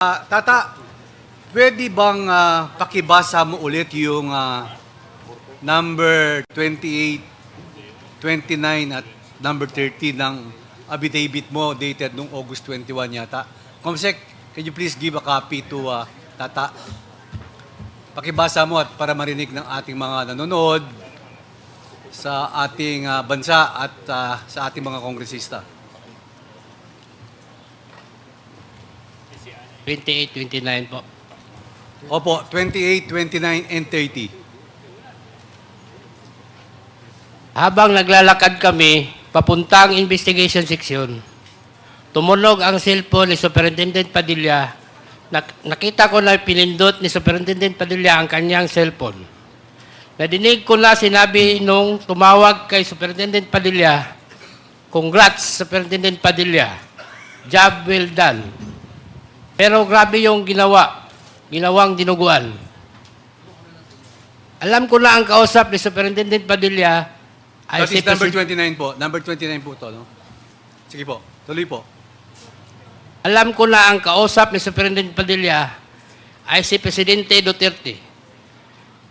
Ah, tata, pwede bang ah, pakibasa mo ulit yung ah, number 28, 29 at number 30 ng affidavit mo dated noong August 21 yata? Comsec, can you please give a copy to ah, Tata? Pakibasa mo at para marinig ng ating mga nanonood sa ating ah, bansa at ah, sa ating mga kongresista. 28, 29 po. Opo, 28, 29, and 30. Habang naglalakad kami, papuntang investigation section, tumunog ang cellphone ni Superintendent Padilla. Nak- nakita ko na pinindot ni Superintendent Padilla ang kanyang cellphone. Nadinig ko na sinabi nung tumawag kay Superintendent Padilla, Congrats, Superintendent Padilla. Job well done. Pero grabe yung ginawa. Ginawang dinuguan. Alam ko na ang kausap ni Superintendent Padilla ay That si is number Presi- 29 po. Number 29 po to, no? Sige po, tuloy po. Alam ko na ang kausap ni Superintendent Padilla ay si Presidente Duterte.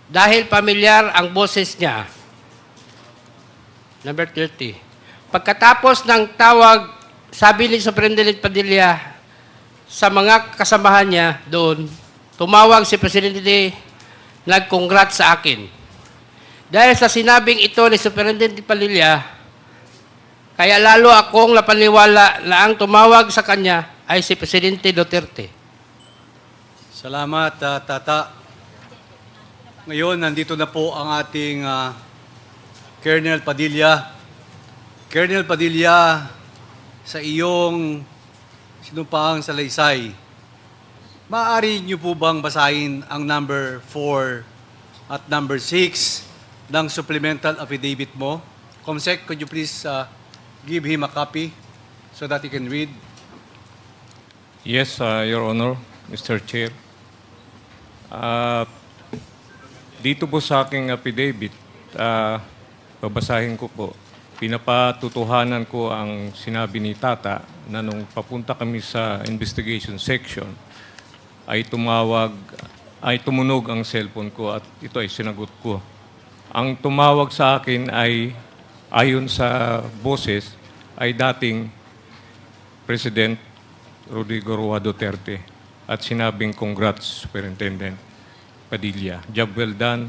Dahil pamilyar ang boses niya. Number 30. Pagkatapos ng tawag, sabi ni Superintendent Padilla sa mga kasamahan niya doon, tumawag si Presidente, nag-congrats sa akin. Dahil sa sinabing ito ni Superintendent Padilla, kaya lalo akong napaniwala na ang tumawag sa kanya ay si Presidente Duterte. Salamat, ah, Tata. Ngayon, nandito na po ang ating ah, Colonel Padilla. Colonel Padilla, sa iyong sinumpaang salaysay, maaari niyo po bang basahin ang number 4 at number 6 ng supplemental affidavit mo? Comsec, could you please ah, give him a copy so that he can read? Yes, uh, Your Honor, Mr. Chair. Uh, dito po sa aking affidavit, uh, babasahin ko po, pinapatutuhanan ko ang sinabi ni Tata na nung papunta kami sa investigation section, ay tumawag, ay tumunog ang cellphone ko at ito ay sinagot ko. Ang tumawag sa akin ay, ayon sa boses, ay dating President Rodrigo Roa Duterte at sinabing congrats, Superintendent Padilla. Job well done,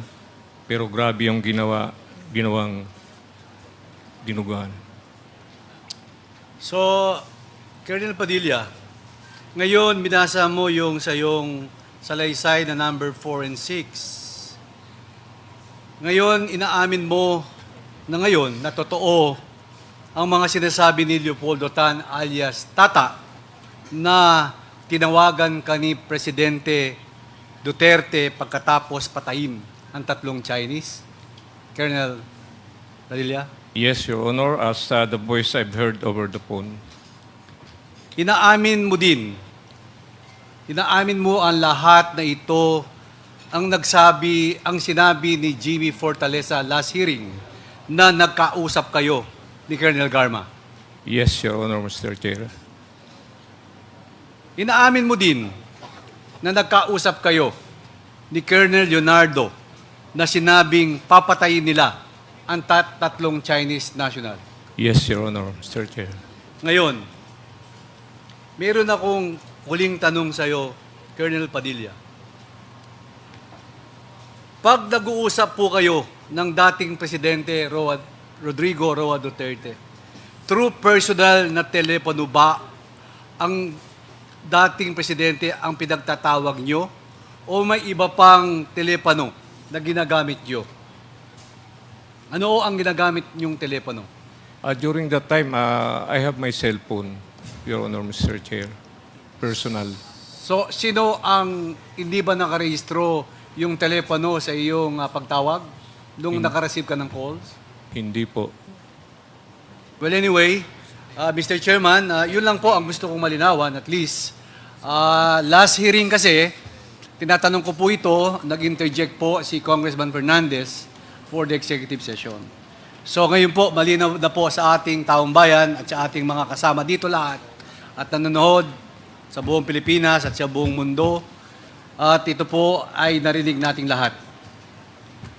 pero grabe yung ginawa, ginawang dinugaan. So, Colonel Padilla, ngayon binasa mo yung sa yung salaysay na number 4 and 6. Ngayon, inaamin mo na ngayon na totoo ang mga sinasabi ni Leopoldo Tan alias Tata na tinawagan ka ni Presidente Duterte pagkatapos patayin ang tatlong Chinese. Colonel Padilla? Yes, Your Honor, as uh, the voice I've heard over the phone. Inaamin mo din, inaamin mo ang lahat na ito ang nagsabi, ang sinabi ni Jimmy Fortaleza last hearing na nagkausap kayo ni Colonel Garma. Yes, Your Honor, Mr. Chair. Inaamin mo din na nagkausap kayo ni Colonel Leonardo na sinabing papatayin nila ang tat- tatlong Chinese national. Yes, Your Honor, Mr. Chair. Ngayon, meron akong huling tanong sa iyo, Colonel Padilla. Pag nag-uusap po kayo ng dating Presidente Roa, Rodrigo Roa Duterte, through personal na telepono ba ang dating Presidente ang pinagtatawag nyo o may iba pang telepono na ginagamit nyo? Ano ang ginagamit nyong telepono? Uh, during that time, uh, I have my cell phone, Your Honor, Mr. Chair. Personal. So, sino ang hindi ba nakarehistro yung telepono sa iyong ah, pagtawag nung nakareceive ka ng calls? Hindi po. Well, anyway, ah, Mr. Chairman, ah, yun lang po ang gusto kong malinawan at least. Ah, last hearing kasi, tinatanong ko po ito, nag-interject po si Congressman Fernandez for the executive session. So ngayon po, malinaw na po sa ating taong bayan at sa ating mga kasama dito lahat at nanonood sa buong Pilipinas at sa buong mundo. At ito po ay narinig nating lahat.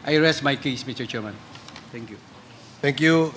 I rest my case, Mr. Chairman. Thank you. Thank you.